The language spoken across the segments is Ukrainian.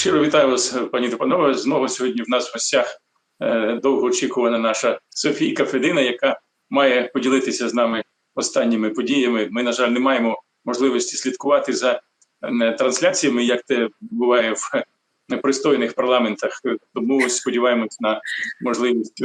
Щиро вітаю вас, пані та панове. Знову сьогодні в нас в гостях е, довгоочікувана наша Софійка Федина, яка має поділитися з нами останніми подіями. Ми, на жаль, не маємо можливості слідкувати за е, трансляціями, як це буває в непристойних парламентах. Тому сподіваємось на можливість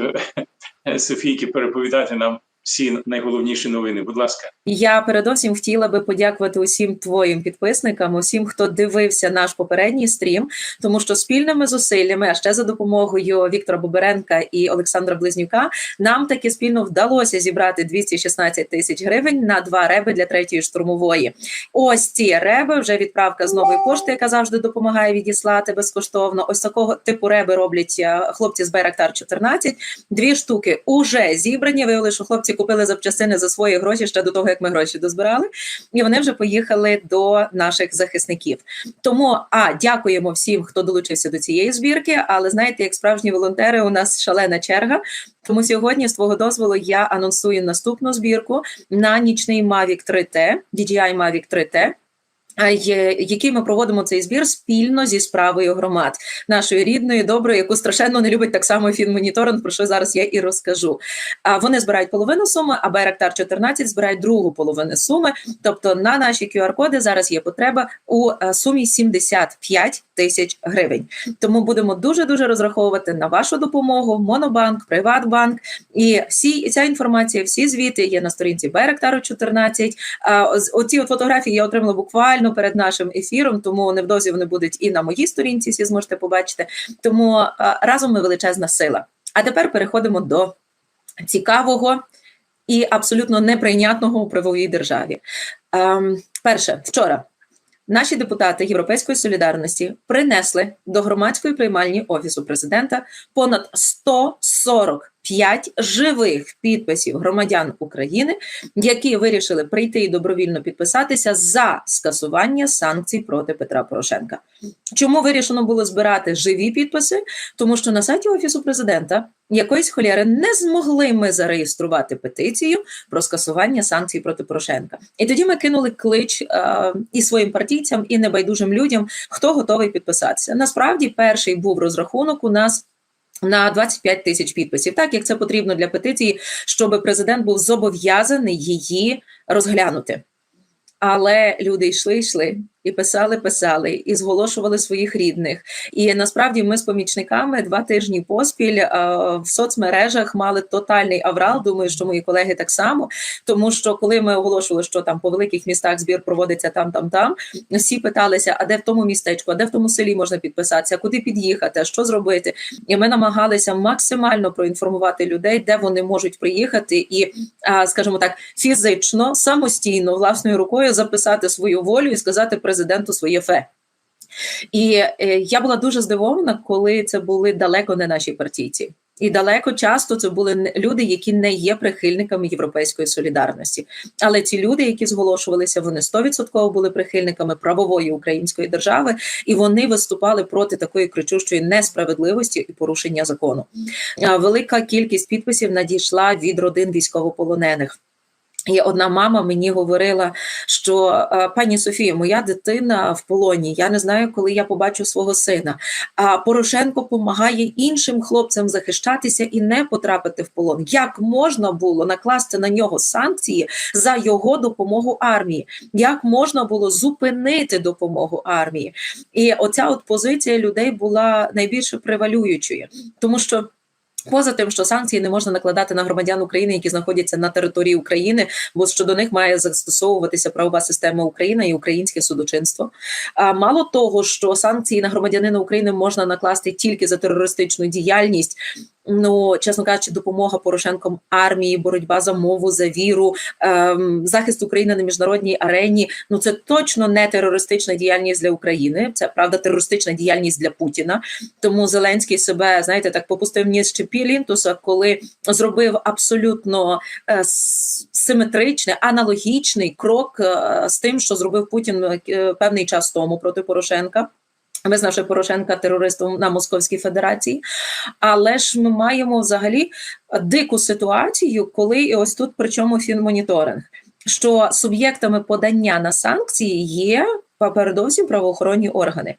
е, Софійки переповідати нам всі найголовніші новини. Будь ласка. Я передовсім хотіла би подякувати усім твоїм підписникам, усім, хто дивився наш попередній стрім, тому що спільними зусиллями, а ще за допомогою Віктора Боберенка і Олександра Близнюка, нам таки спільно вдалося зібрати 216 тисяч гривень на два реби для третьої штурмової. Ось ці реби вже відправка з нової пошти, яка завжди допомагає відіслати безкоштовно. Ось такого типу реби роблять е, хлопці з Байрактар 14. Дві штуки уже зібрані. Виявили, що хлопці купили запчастини за свої гроші ще до того, як ми гроші дозбирали, і вони вже поїхали до наших захисників. Тому а дякуємо всім, хто долучився до цієї збірки. Але знаєте, як справжні волонтери, у нас шалена черга. Тому сьогодні, з твого дозволу, я анонсую наступну збірку на нічний Mavic 3T, DJI Mavic 3T який ми проводимо цей збір спільно зі справою громад нашої рідної, доброї, яку страшенно не любить так само фінмоніторинг, про що зараз я і розкажу. А вони збирають половину суми, а Байрактар 14 збирають другу половину суми. Тобто на наші QR-коди зараз є потреба у сумі 75 тисяч гривень. Тому будемо дуже дуже розраховувати на вашу допомогу. Монобанк, Приватбанк і всі ця інформація, всі звіти є на сторінці Байрактару 14. А оці от фотографії я отримала буквально буквально перед нашим ефіром, тому невдовзі вони будуть і на моїй сторінці, всі зможете побачити. Тому разом ми величезна сила. А тепер переходимо до цікавого і абсолютно неприйнятного у правовій державі. Ем, перше, вчора. Наші депутати Європейської солідарності принесли до громадської приймальні офісу президента понад 140 п'ять живих підписів громадян України, які вирішили прийти і добровільно підписатися за скасування санкцій проти Петра Порошенка. Чому вирішено було збирати живі підписи? Тому що на сайті офісу президента якоїсь холєри не змогли ми зареєструвати петицію про скасування санкцій проти Порошенка. І тоді ми кинули клич е, і своїм партійцям, і небайдужим людям, хто готовий підписатися. Насправді, перший був розрахунок у нас. На 25 тисяч підписів, так як це потрібно для петиції, щоб президент був зобов'язаний її розглянути. Але люди йшли, йшли і писали, писали, і зголошували своїх рідних. І насправді ми з помічниками два тижні поспіль а, в соцмережах мали тотальний аврал. Думаю, що мої колеги так само. Тому що коли ми оголошували, що там по великих містах збір проводиться там, там, там, всі питалися, а де в тому містечку, а де в тому селі можна підписатися, куди під'їхати, що зробити. І ми намагалися максимально проінформувати людей, де вони можуть приїхати, і, а, скажімо так, фізично самостійно власною рукою записати свою волю і сказати президенту своє фе. І е, я була дуже здивована, коли це були далеко не наші партійці. І далеко часто це були люди, які не є прихильниками європейської солідарності. Але ці люди, які зголошувалися, вони 100% були прихильниками правової української держави, і вони виступали проти такої кричущої несправедливості і порушення закону. Велика кількість підписів надійшла від родин військовополонених. І одна мама мені говорила, що пані Софія, моя дитина в полоні. Я не знаю, коли я побачу свого сина. А Порошенко допомагає іншим хлопцям захищатися і не потрапити в полон. Як можна було накласти на нього санкції за його допомогу армії? Як можна було зупинити допомогу армії? І оця от позиція людей була найбільше превалюючою, тому що. Поза тим, що санкції не можна накладати на громадян України, які знаходяться на території України, бо щодо них має застосовуватися правова система України і українське судочинство. А мало того, що санкції на громадянина України можна накласти тільки за терористичну діяльність, ну чесно кажучи, допомога Порошенком армії, боротьба за мову, за віру, ем, захист України на міжнародній арені. Ну це точно не терористична діяльність для України. Це правда терористична діяльність для Путіна. Тому Зеленський себе знаєте так попустив ніс ще Пілінтуса, коли зробив абсолютно е, симетричний, аналогічний крок е, з тим, що зробив Путін е, певний час тому проти Порошенка. Визнавши Порошенка терористом на Московській Федерації, але ж ми маємо взагалі дику ситуацію, коли і ось тут причому фінмоніторинг, що суб'єктами подання на санкції є передовсім правоохоронні органи.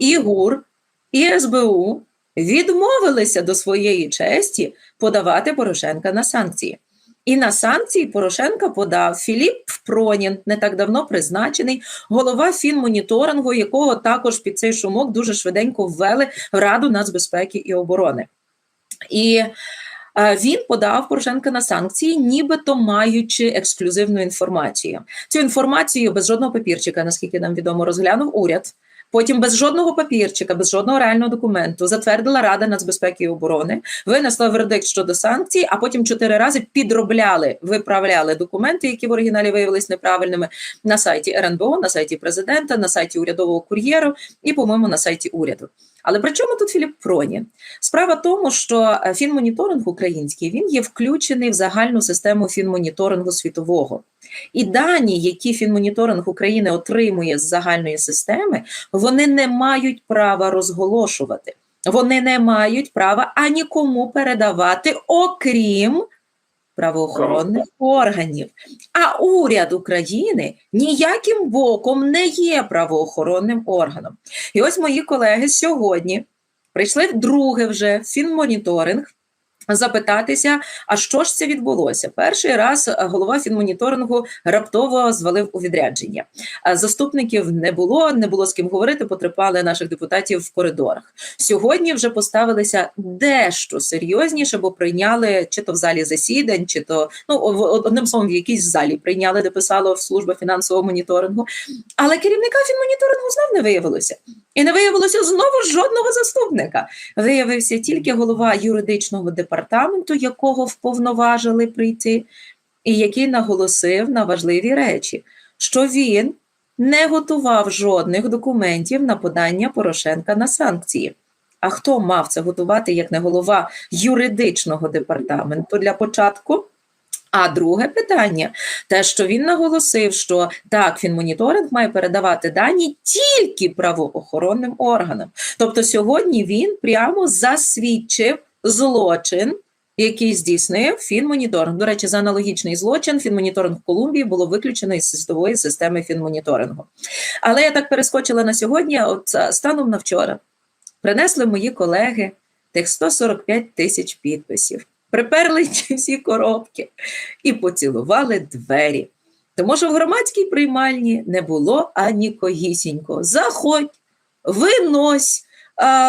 і ГУР, і СБУ відмовилися до своєї честі подавати Порошенка на санкції. І на санкції Порошенка подав Філіп Пронін, не так давно призначений, голова фінмоніторингу, якого також під цей шумок дуже швиденько ввели в Раду нацбезпеки і оборони. І е, він подав Порошенка на санкції, нібито маючи ексклюзивну інформацію. Цю інформацію без жодного папірчика, наскільки нам відомо, розглянув уряд. Потім без жодного папірчика, без жодного реального документу затвердила Рада нацбезпеки і оборони, винесла вердикт щодо санкцій, а потім чотири рази підробляли, виправляли документи, які в оригіналі виявилися неправильними на сайті РНБО, на сайті президента, на сайті урядового кур'єру і, по-моєму, на сайті уряду. Але при чому тут Філіп Проні? Справа в тому, що е, фінмоніторинг український він є включений в загальну систему фінмоніторингу світового. І дані, які фінмоніторинг України отримує з загальної системи, вони не мають права розголошувати. Вони не мають права ані кому передавати, окрім правоохоронних органів. А уряд України ніяким боком не є правоохоронним органом. І ось мої колеги сьогодні прийшли вдруге вже фінмоніторинг. Запитатися, а що ж це відбулося? Перший раз е, голова фінмоніторингу раптово звалив у відрядження. Заступників не було, не було з ким говорити. Потрапали наших депутатів в коридорах. Сьогодні вже поставилися дещо серйозніше, бо прийняли чи то в залі засідань, чи то ну в- одним словом, в якійсь залі прийняли, де писало служба фінансового моніторингу. Але керівника фінмоніторингу знов не виявилося. І не виявилося знову жодного заступника. Виявився тільки голова юридичного департаменту, якого вповноважили прийти, і який наголосив на важливі речі, що він не готував жодних документів на подання Порошенка на санкції. А хто мав це готувати як не голова юридичного департаменту для початку? А друге питання, те, що він наголосив, що так, фінмоніторинг має передавати дані тільки правоохоронним органам. Тобто сьогодні він прямо засвідчив злочин, який здійснив фінмоніторинг. До речі, за аналогічний злочин фінмоніторинг в Колумбії було виключено із світової системи фінмоніторингу. Але я так перескочила на сьогодні. От станом на вчора принесли мої колеги тих 145 тисяч підписів. Приперли всі коробки і поцілували двері. Тому що в громадській приймальні не було ані когісінько. Заходь, винось,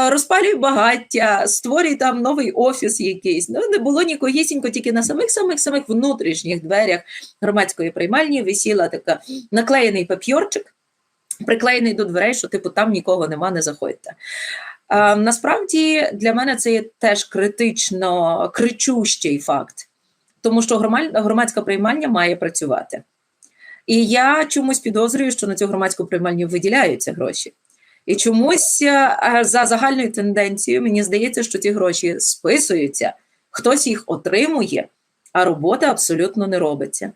розпалюй багаття, створюй там новий офіс якийсь. Ну, не було нікогісінько, тільки на самих самих самих внутрішніх дверях громадської приймальні висіла така наклеєний пап'йорчик, приклеєний до дверей, що типу там нікого нема, не заходьте. А, насправді для мене це є теж критично кричущий факт, тому що громадська приймальня має працювати. І я чомусь підозрюю, що на цю громадську приймальню виділяються гроші. І чомусь е, за загальною тенденцією мені здається, що ці гроші списуються, хтось їх отримує, а робота абсолютно не робиться.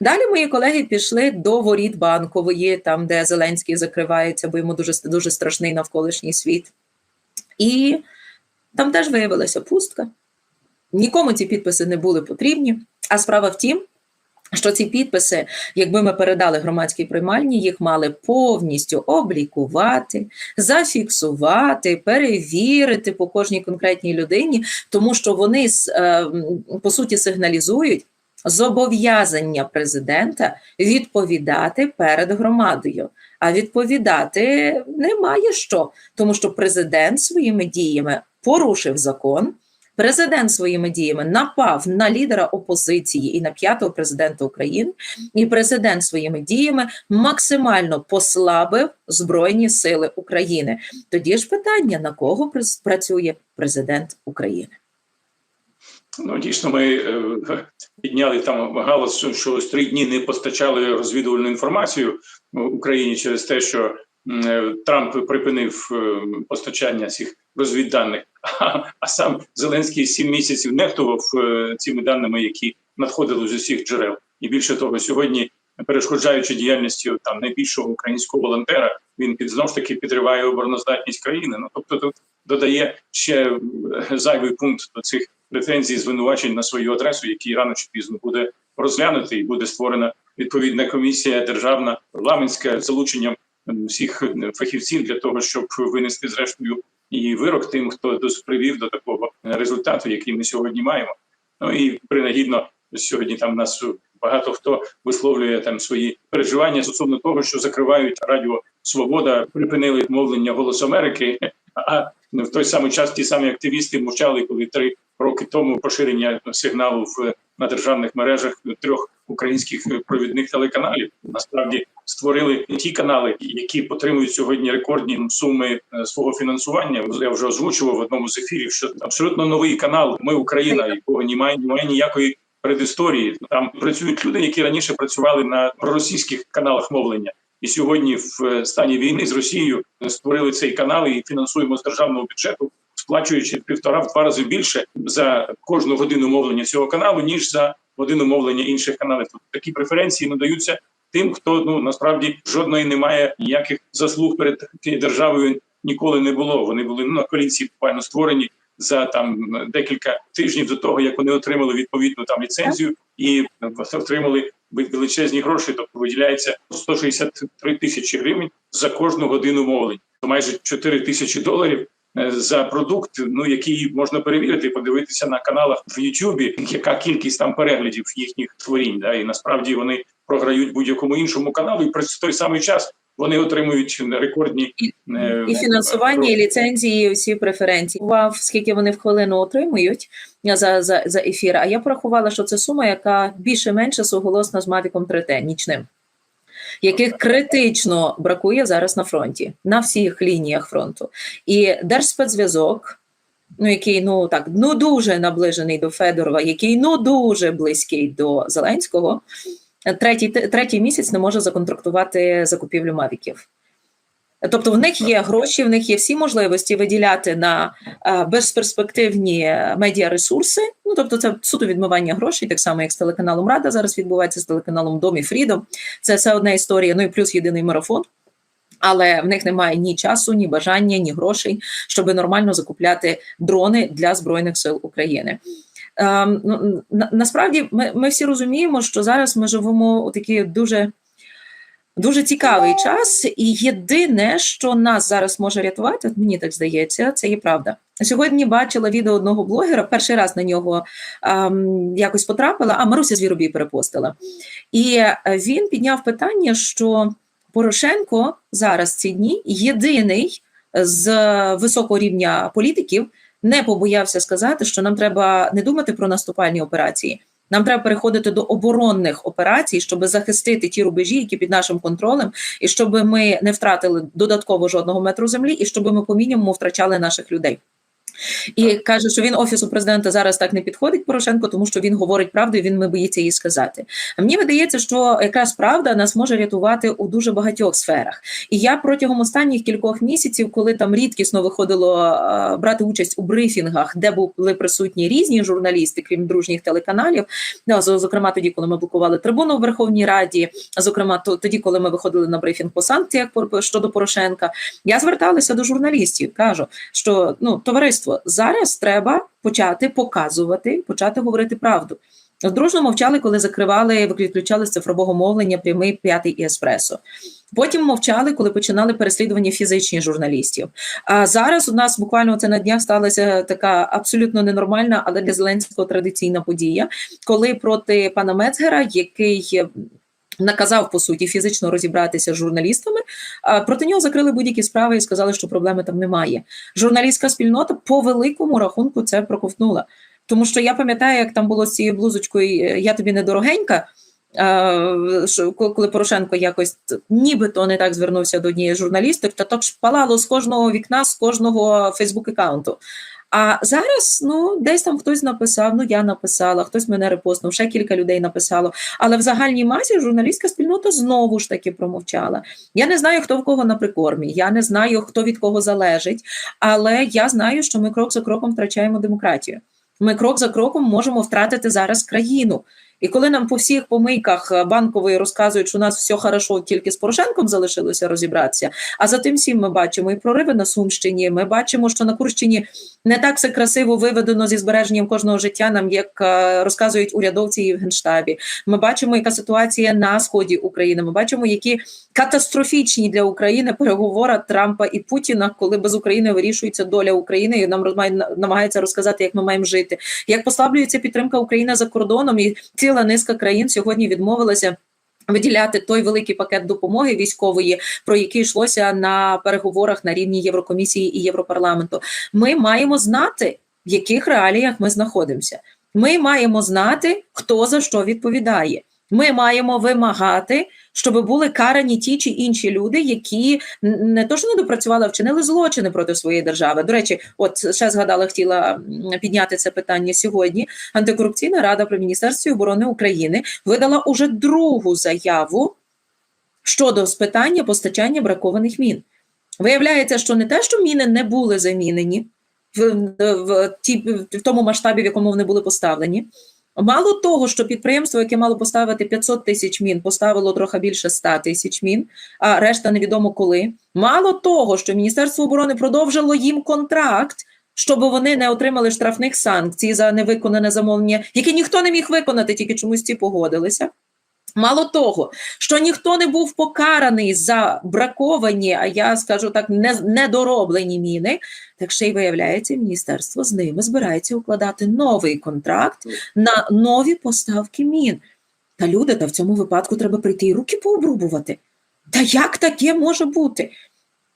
Далі мої колеги пішли до воріт банкової, там де Зеленський закривається, бо йому дуже дуже страшний навколишній світ. І там теж виявилася пустка. Нікому ці підписи не були потрібні. А справа в тім, що ці підписи, якби ми передали громадській приймальні, їх мали повністю облікувати, зафіксувати, перевірити по кожній конкретній людині, тому що вони е, по суті сигналізують зобов'язання президента відповідати перед громадою. А відповідати немає що, тому що президент своїми діями порушив закон. Президент своїми діями напав на лідера опозиції і на п'ятого президента України, і президент своїми діями максимально послабив Збройні Сили України. Тоді ж питання: на кого працює президент України? Ну, дійсно, ми е, підняли там галас, що- три дні не постачали розвідувальну інформацію Україні через те, що е, Трамп припинив е, постачання цих розвідданих, а, а сам Зеленський сім місяців нехтував цими даними, які надходили з усіх джерел. І більше того, сьогодні, перешкоджаючи діяльністю там найбільшого українського волонтера, він під знову ж таки підриває обороноздатність країни. Ну тобто, тут додає ще зайвий пункт до цих претензій, звинувачень на свою адресу, який рано чи пізно буде розглянутий і буде створена відповідна комісія державна парламентська з залученням всіх е, фахівців для того, щоб винести зрештою і вирок тим, хто привів до такого результату, який ми сьогодні маємо. Ну і принагідно сьогодні там нас багато хто висловлює там свої переживання стосовно того, що закривають радіо Свобода, припинили мовлення Голос Америки. А в той самий час ті самі активісти мовчали, коли три роки тому поширення сигналу в на державних мережах трьох українських провідних телеканалів насправді створили ті канали, які отримують сьогодні рекордні суми е, свого фінансування. Я вже озвучував в одному з ефірів, що абсолютно новий канал. Ми Україна, якого немає, немає ніякої предісторії. Там працюють люди, які раніше працювали на проросійських каналах мовлення. І сьогодні в е, стані війни з Росією створили цей канал і фінансуємо з державного бюджету, сплачуючи півтора-два рази більше за кожну годину мовлення цього каналу, ніж за годину мовлення інших каналів. Тобто такі преференції надаються тим, хто ну насправді жодної немає ніяких заслуг перед цією державою ніколи не було. Вони були ну, на коаліції буквально створені за там декілька тижнів до того, як вони отримали відповідну там ліцензію і отримали величезні гроші. Тобто виділяється 163 тисячі гривень за кожну годину мовлення, то майже 4 тисячі доларів. Е, За продукт, ну який можна перевірити, подивитися на каналах в Ютубі, яка кількість там переглядів їхніх творінь, да і насправді вони програють будь-якому іншому каналу, і при той самий час вони отримують рекордні е, І фінансування, і ліцензії, і всі преференції. Вав, скільки вони в хвилину отримують за, за, за ефір. А я порахувала, що це сума, яка більше-менше суголосна з Мавіком 3T нічним, яких критично бракує зараз на фронті, на всіх лініях фронту. І Держспецзв'язок, ну який ну так ну дуже наближений до Федорова, який ну дуже близький до Зеленського. Третій, третій місяць не може законтрактувати закупівлю мавіків. Тобто в них є гроші, в них є всі можливості виділяти на а, безперспективні медіаресурси. Ну тобто, це суто відмивання грошей, так само як з телеканалом Рада зараз відбувається з телеканалом Дом і Фрідом. Це все одна історія. Ну і плюс єдиний марафон. Але в них немає ні часу, ні бажання, ні грошей, щоб нормально закупляти дрони для збройних сил України. Ем, ну, на, насправді ми, ми всі розуміємо, що зараз ми живемо у такий дуже, дуже цікавий час, і єдине, що нас зараз може рятувати, мені так здається, це є правда. Сьогодні бачила відео одного блогера, перший раз на нього ем, якось потрапила, а Маруся Звіробій перепостила. І він підняв питання, що Порошенко зараз ці дні єдиний з високого рівня політиків не побоявся сказати, що нам треба не думати про наступальні операції. Нам треба переходити до оборонних операцій, щоб захистити ті рубежі, які під нашим контролем, і щоб ми не втратили додатково жодного метру землі, і щоб ми по мінімуму втрачали наших людей. І каже, що він офісу президента зараз так не підходить Порошенко, тому що він говорить правду, і він не боїться її сказати. А мені видається, що якраз правда нас може рятувати у дуже багатьох сферах. І я протягом останніх кількох місяців, коли там рідкісно виходило а, брати участь у брифінгах, де були присутні різні журналісти, крім дружніх телеканалів, ну, зокрема тоді, коли ми блокували трибуну в Верховній Раді, зокрема тоді, коли ми виходили на брифінг по санкціях щодо Порошенка, я зверталася до журналістів, кажу, що ну товариство зараз треба почати показувати, почати говорити правду. Дружно мовчали, коли закривали, виключали з цифрового мовлення прямий п'ятий і еспресо. Потім мовчали, коли починали переслідування фізичних журналістів. А зараз у нас буквально це на днях сталася така абсолютно ненормальна, але для Зеленського традиційна подія, коли проти пана Мецгера, який наказав по суті фізично розібратися з журналістами. Проти нього закрили будь-які справи і сказали, що проблеми там немає. Журналістська спільнота по великому рахунку це проковтнула. Тому що я пам'ятаю, як там було з цією блузочкою Я тобі не дорогенька. Коли Порошенко якось нібито не так звернувся до однієї журналісток, то так шпалало з кожного вікна, з кожного Фейсбук-аккаунту. А зараз ну десь там хтось написав, ну я написала, хтось мене репостнув, ще кілька людей написало. Але в загальній масі журналістська спільнота знову ж таки промовчала. Я не знаю, хто в кого на прикормі, я не знаю, хто від кого залежить, але я знаю, що ми крок за кроком втрачаємо демократію. Ми крок за кроком можемо втратити зараз країну. І коли нам по всіх помийках е, банкової розказують, що у нас все хорошо, тільки з Порошенком залишилося розібратися. А за тим всім ми бачимо і прориви на Сумщині. Ми бачимо, що на Курщині не так все красиво виведено зі збереженням кожного життя, нам як е, розказують урядовці і в генштабі. Ми бачимо, яка ситуація на сході України. Ми бачимо, які катастрофічні для України переговори Трампа і Путіна, коли без України вирішується доля України, і нам намагається розказати, як ми маємо жити, як послаблюється підтримка України за кордоном, і ціла низка країн сьогодні відмовилася. Виділяти той великий пакет допомоги військової, про який йшлося на переговорах на рівні Єврокомісії і Європарламенту. Ми маємо знати, в яких реаліях ми знаходимося. Ми маємо знати, хто за що відповідає. Ми маємо вимагати, щоб були карані ті чи інші люди, які не то, що не допрацювали, а вчинили злочини проти своєї держави. До речі, от ще згадала, хотіла підняти це питання сьогодні. Антикорупційна рада при міністерстві оборони України видала уже другу заяву щодо спитання постачання бракованих мін. Виявляється, що не те, що міни не були замінені в, в, ті, в тому масштабі, в якому вони були поставлені. Мало того, що підприємство, яке мало поставити 500 тисяч мін, поставило трохи більше 100 тисяч мін, а решта невідомо коли. Мало того, що Міністерство оборони продовжило їм контракт, щоб вони не отримали штрафних санкцій за невиконане замовлення, які ніхто не міг виконати, тільки чомусь ці погодилися. Мало того, що ніхто не був покараний за браковані, а я скажу так, не, недороблені міни, так ще й виявляється, міністерство з ними збирається укладати новий контракт на нові поставки мін. Та люди, та в цьому випадку треба прийти і руки пообрубувати. Та як таке може бути?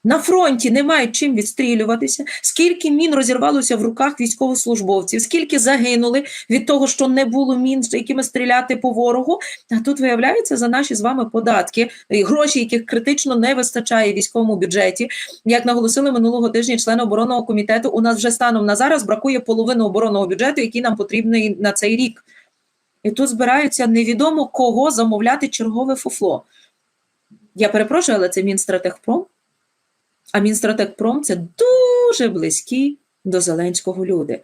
На фронті не мають чим відстрілюватися, скільки мін розірвалося в руках військовослужбовців, скільки загинули від того, що не було мін, якими стріляти по ворогу. А тут виявляється за наші з вами податки, гроші, яких критично не вистачає військовому бюджеті. Як наголосили минулого тижня члени оборонного комітету, у нас вже станом на зараз бракує половини оборонного бюджету, який нам потрібний на цей рік. І тут збираються невідомо кого замовляти чергове фуфло. Я перепрошую, але це Мінстратегпром. А Мінстратегпром це дуже близькі до Зеленського люди.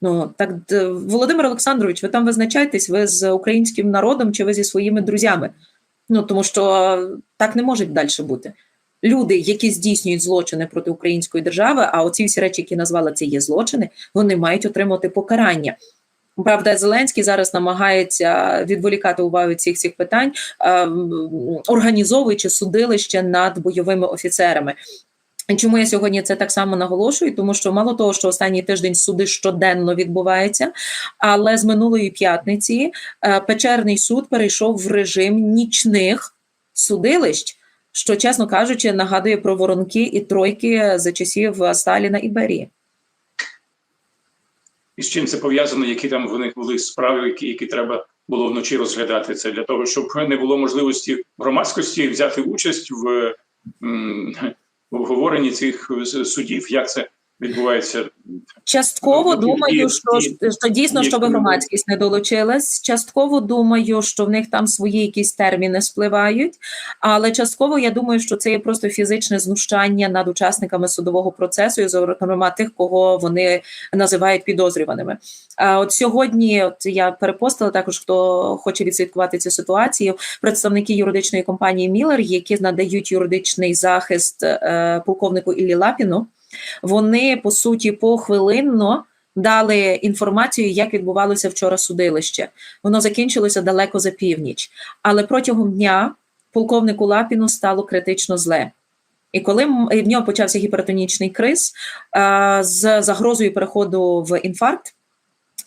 Ну так Володимир Олександрович, ви там визначайтесь, ви з українським народом чи ви зі своїми друзями. Ну тому що так не може далі бути. Люди, які здійснюють злочини проти української держави, а оці всі речі, які назвали це є злочини, вони мають отримати покарання. Правда, Зеленський зараз намагається відволікати увагу від цих цих питань, ем, організовуючи судилище над бойовими офіцерами. Чому я сьогодні це так само наголошую? Тому що мало того, що останній тиждень суди щоденно відбуваються, але з минулої п'ятниці е, печерний суд перейшов в режим нічних судилищ, що, чесно кажучи, нагадує про воронки і тройки за часів Сталіна і Берії. І з чим це пов'язано, які там в них були справи, які, які треба було вночі розглядати. Це для того, щоб не було можливості громадськості взяти участь в, обговоренні цих е, судів. Як це відбувається? Частково Ну, думаю, і- що, що дійсно, щоб громадськість не долучилась. Частково думаю, що в них там свої якісь терміни спливають, але частково я думаю, що це є просто фізичне знущання над учасниками судового процесу, і зокрема тих, кого вони називають підозрюваними. А от сьогодні, от я перепостила також, хто хоче відслідкувати цю ситуацію. Представники юридичної компанії Міллер, які надають юридичний захист е, полковнику Іллі Лапіну. Вони по суті похвилинно дали інформацію, як відбувалося вчора судилище. Воно закінчилося далеко за північ, але протягом дня полковнику Лапіну стало критично зле. І коли в нього почався гіпертонічний криз е, з загрозою переходу в інфаркт.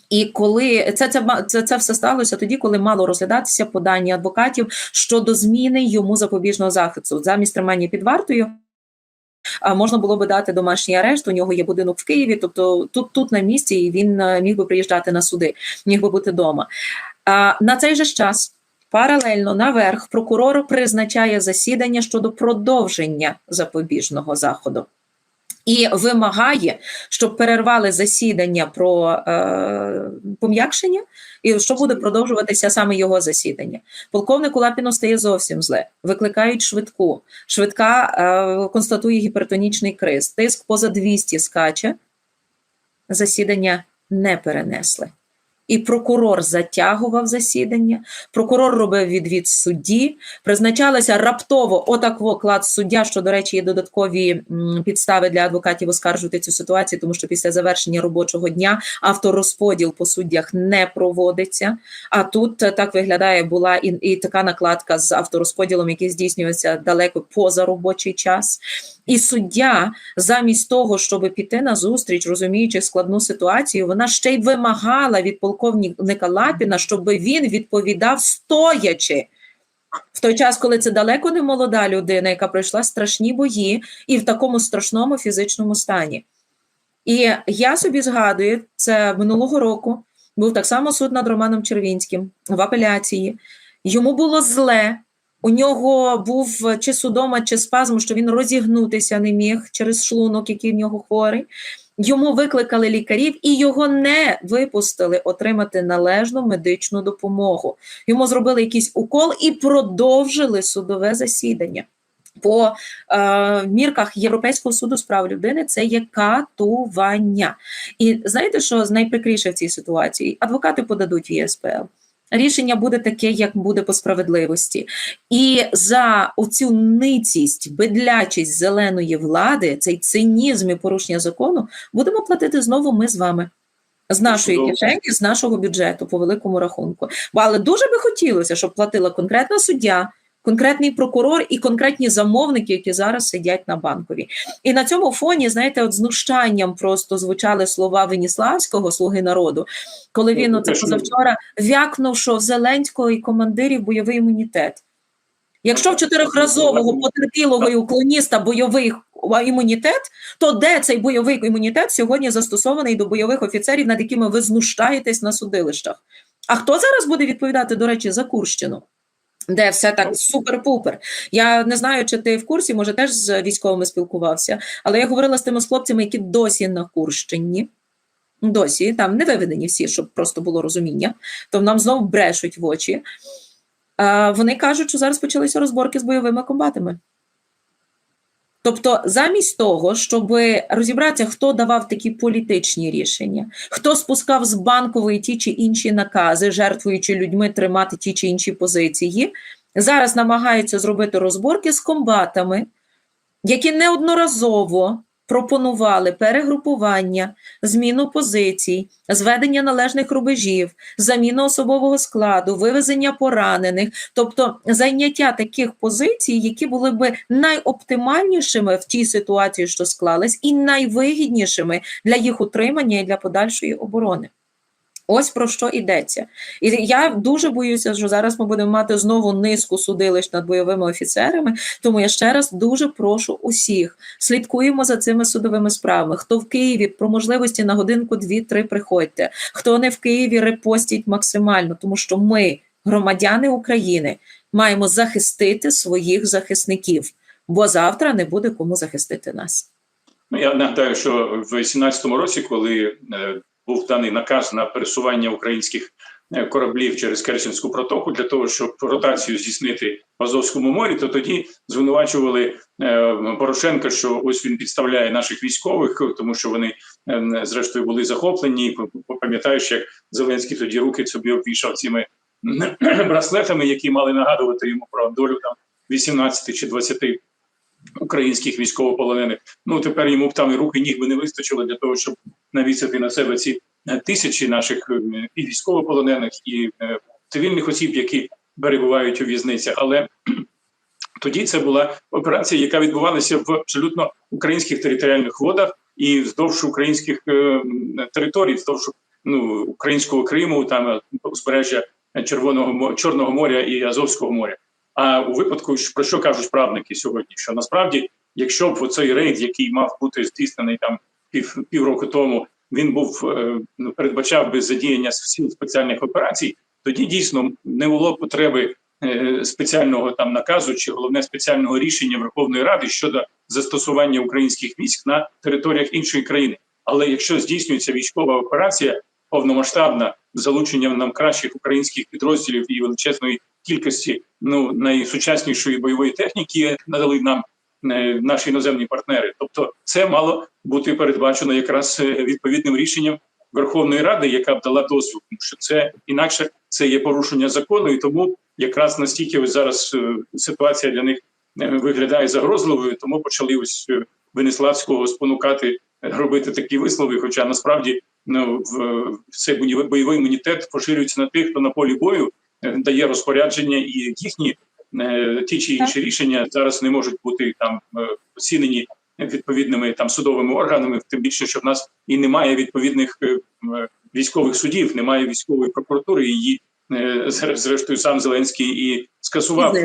І коли це, це, це, це все сталося тоді, коли мало розглядатися подання адвокатів щодо зміни йому запобіжного захисту замість тримання під вартою. Можна було би дати домашній арешт. У нього є будинок в Києві, тобто тут, тут на місці, і він е, міг би приїжджати на суди, міг би бути вдома. На цей же час паралельно наверх прокурор призначає засідання щодо продовження запобіжного заходу. І вимагає, щоб перервали засідання про е, пом'якшення, і що буде продовжуватися саме його засідання. Полковнику Лапіну стає зовсім зле. Викликають швидку. Швидка е, констатує гіпертонічний криз. Тиск поза 200 скаче. Засідання не перенесли. І прокурор затягував засідання. Прокурор робив відвід судді, призначалася раптово отак клад суддя, що, до речі, є додаткові підстави для адвокатів оскаржувати цю ситуацію, тому що після завершення робочого дня авторозподіл по суддях не проводиться. А тут так виглядає була і, і така накладка з авторозподілом, який здійснюється далеко поза робочий час. І суддя, замість того, щоб піти на зустріч, розуміючи складну ситуацію, вона ще й вимагала від полковника Лапіна, щоб він відповідав стоячи. В той час, коли це далеко не молода людина, яка пройшла страшні бої і в такому страшному фізичному стані. І я собі згадую, це минулого року був так само суд над Романом Червінським в апеляції. Йому було зле. У нього був чи судома, чи спазм, що він розігнутися не міг через шлунок, який в нього хворий. Йому викликали лікарів і його не випустили отримати належну медичну допомогу. Йому зробили якийсь укол і продовжили судове засідання. По е, мірках Європейського суду з прав людини це є катування. І знаєте, що найприкріше в цій ситуації? Адвокати подадуть ЄСПЛ. Рішення буде таке, як буде по справедливості. І за оцю ницість, бедлячість зеленої влади, цей цинізм і порушення закону, будемо платити знову ми з вами. З нашої кишені, з нашого бюджету, по великому рахунку. Але дуже би хотілося, щоб платила конкретна суддя, конкретний прокурор і конкретні замовники, які зараз сидять на банковій. І на цьому фоні, знаєте, от знущанням просто звучали слова Веніславського, слуги народу, коли він оце позавчора вякнув, що в Зеленського і командирів бойовий імунітет. Якщо в чотирьохразового потерпілого і уклоніста бойовий імунітет, то де цей бойовий імунітет сьогодні застосований до бойових офіцерів, над якими ви знущаєтесь на судилищах? А хто зараз буде відповідати, до речі, за Курщину? Де все так супер-пупер. Я не знаю, чи ти в курсі, може теж з військовими спілкувався, але я говорила з тими з хлопцями, які досі на Курщині. Досі там не виведені всі, щоб просто було розуміння, то нам знову брешуть в очі. А, вони кажуть, що зараз почалися розборки з бойовими комбатами. Тобто, замість того, щоб розібратися, хто давав такі політичні рішення, хто спускав з банкової ті чи інші накази, жертвуючи людьми тримати ті чи інші позиції, зараз намагаються зробити розборки з комбатами, які неодноразово пропонували перегрупування, зміну позицій, зведення належних рубежів, заміну особового складу, вивезення поранених, тобто зайняття таких позицій, які були би найоптимальнішими в тій ситуації, що склалась, і найвигіднішими для їх утримання і для подальшої оборони. Ось про що йдеться. І я дуже боюся, що зараз ми будемо мати знову низку судилищ над бойовими офіцерами. Тому я ще раз дуже прошу усіх слідкуємо за цими судовими справами. Хто в Києві про можливості на годинку, дві-три приходьте. Хто не в Києві, репостіть максимально, тому що ми, громадяни України, маємо захистити своїх захисників, бо завтра не буде кому захистити нас. Ну, я нагадаю, що в 2018 році, коли е, був даний наказ на пересування українських е, кораблів через Керченську протоку для того, щоб ротацію здійснити в Азовському морі, то тоді звинувачували е, Порошенка, що ось він підставляє наших військових, тому що вони е, зрештою були захоплені. Пам'ятаєш, як Зеленський тоді руки собі обвішав цими браслетами, які мали нагадувати йому про долю там 18 чи 20 українських військовополонених. Ну тепер йому б там і руки ніг би не вистачило для того, щоб навісити на себе ці е, тисячі наших е, і військовополонених, і е, цивільних осіб, які перебувають у в'язницях. Але тоді це була операція, яка відбувалася в абсолютно українських територіальних водах і вздовж українських територій, вздовж ну, українського Криму, там узбережжя Червоного Чорного моря і Азовського моря. А у випадку, про що кажуть правники сьогодні? Що насправді, якщо б оцей рейд, який мав бути здійснений там пів півроку тому, він був е, ну, передбачав би задіяння сил спеціальних операцій, тоді дійсно не було потреби е, спеціального там наказу чи головне спеціального рішення Верховної Ради щодо застосування українських військ на територіях іншої країни. Але якщо здійснюється військова операція повномасштабна залученням нам кращих українських підрозділів і величезної кількості ну найсучаснішої бойової техніки надали нам е, наші іноземні партнери. Тобто, це мало бути передбачено якраз е, відповідним рішенням Верховної Ради, яка б дала дозвіл, тому що це інакше це є порушення закону, і тому якраз настільки ось зараз е, ситуація для них виглядає загрозливою, тому почали ось Венеславського спонукати робити такі вислови. Хоча насправді ну, в цей бойовий імунітет поширюється на тих, хто на полі бою дає розпорядження, і їхні е, ті чи інші рішення зараз не можуть бути там е, оцінені відповідними там судовими органами. Тим більше, що в нас і немає відповідних е, військових судів, немає військової прокуратури. Її зре- зрештою сам Зеленський і скасував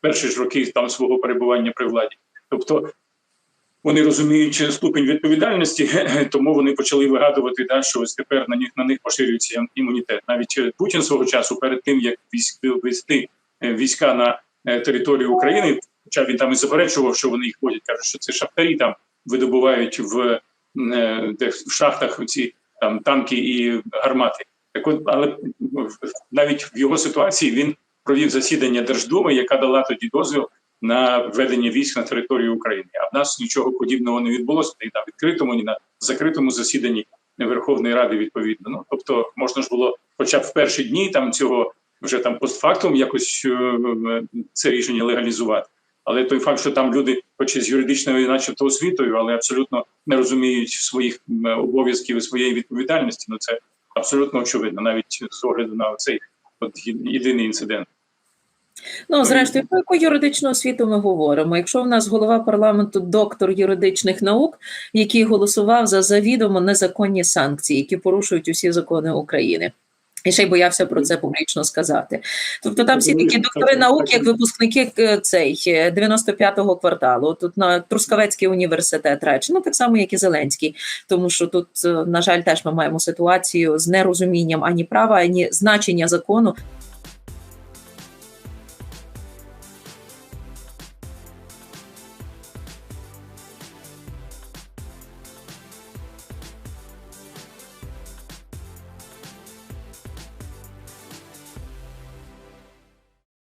перші ж роки там свого перебування при владі. Тобто вони розуміють ступень відповідальності, тому вони почали вигадувати, да, що ось тепер на них на них поширюється імунітет. Навіть е, Путін свого часу, перед тим як військ вести е, війська на е, територію України, хоча він там і заперечував, що вони їх водять, каже, що це шахтарі там видобувають в, е, в шахтах ці там танки і гармати. Так от, але навіть в його ситуації він провів засідання Держдуми, яка дала тоді дозвіл на введення військ на територію України. А в нас нічого подібного не відбулося ні на відкритому, ні на закритому засіданні Верховної Ради. Відповідно, ну тобто можна ж було, хоча б в перші дні там цього вже там постфактум якось е, це рішення легалізувати. Але той факт, що там люди, хоч і з юридичною, начебто освітою, але абсолютно не розуміють своїх обов'язків і своєї відповідальності, ну це абсолютно очевидно, навіть з огляду на цей от єдиний інцидент. Ну, зрештою, про яку юридичну освіту ми говоримо? Якщо в нас голова парламенту доктор юридичних наук, який голосував за завідомо незаконні санкції, які порушують усі закони України. І ще й боявся про це публічно сказати. Тобто там всі такі доктори наук, як випускники е, цей е, 95-го кварталу, тут на Трускавецький університет речі, ну так само, як і Зеленський. Тому що тут, е, на жаль, теж ми маємо ситуацію з нерозумінням ані права, ані значення закону